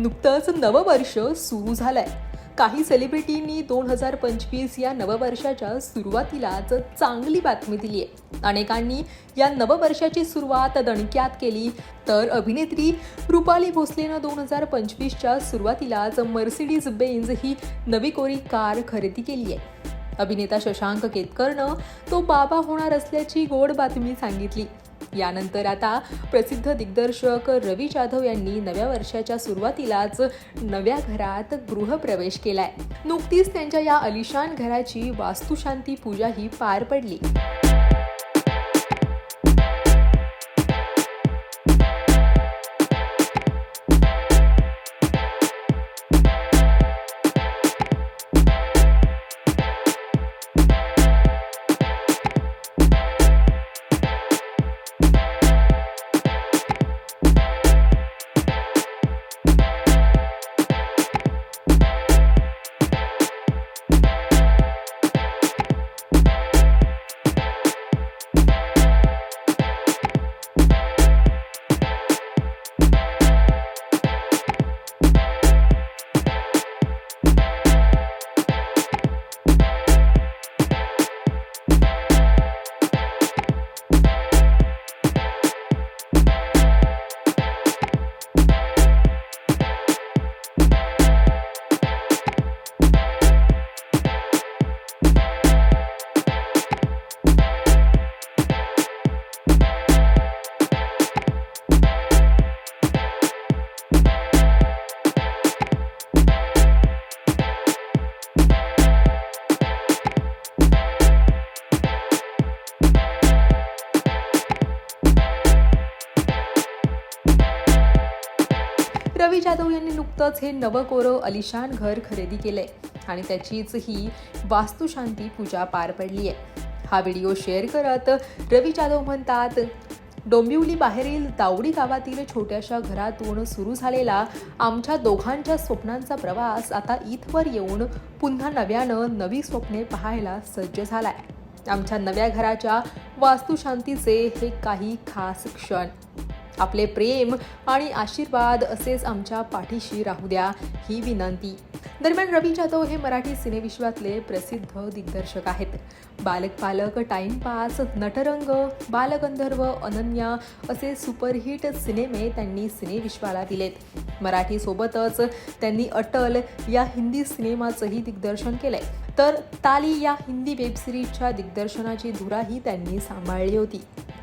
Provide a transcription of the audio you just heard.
नुकतंच नववर्ष सुरू झालंय. काही सेलिब्रिटींनी दोन हजार पंचवीस या नववर्षाच्या सुरुवातीलाच चांगली बातमी दिली आहे अनेकांनी या नववर्षाची सुरुवात दणक्यात केली तर अभिनेत्री रुपाली भोसलेनं दोन हजार पंचवीसच्या सुरुवातीलाच मर्सिडीज बेन्झ ही नवी कोरी कार खरेदी केली आहे अभिनेता शशांक केतकरनं तो बाबा होणार असल्याची गोड बातमी सांगितली. यानंतर आता प्रसिद्ध दिग्दर्शक रवी जाधव यांनी नव्या वर्षाच्या सुरुवातीलाच नव्या घरात गृहप्रवेश केलाय. नुकतीच त्यांच्या या अलिशान घराची वास्तुशांती पूजाही पार पडली. रवी जाधव यांनी नुकतंच हे नवं कोरं अलिशान घर खरेदी केलंय आणि त्याचीच ही वास्तुशांती पूजा पार पडली आहे. हा व्हिडिओ शेअर करत रवी जाधव म्हणतात डोंबिवली बाहेरील दावडी गावातील छोट्याशा घरातून सुरू झालेला आमच्या दोघांच्या स्वप्नांचा प्रवास आता इथवर येऊन पुन्हा नव्यानं नवी स्वप्ने पाहायला सज्ज झालाय. आमच्या नव्या घराच्या वास्तुशांतीचे हे काही खास क्षण आपले प्रेम आणि आशीर्वाद असेच आमच्या पाठीशी राहू द्या ही विनंती. दरम्यान रवी जाधव हे मराठी सिनेविश्वातले प्रसिद्ध दिग्दर्शक आहेत. बालक पालक टाइमपास नटरंग बालगंधर्व अनन्या असे सुपरहिट सिनेमे त्यांनी सिनेविश्वाला दिलेत. मराठीसोबतच त्यांनी अटल या हिंदी सिनेमाचंही दिग्दर्शन केलंय. तर ताली या हिंदी वेबसिरीजच्या दिग्दर्शनाची धुराही त्यांनी सांभाळली होती.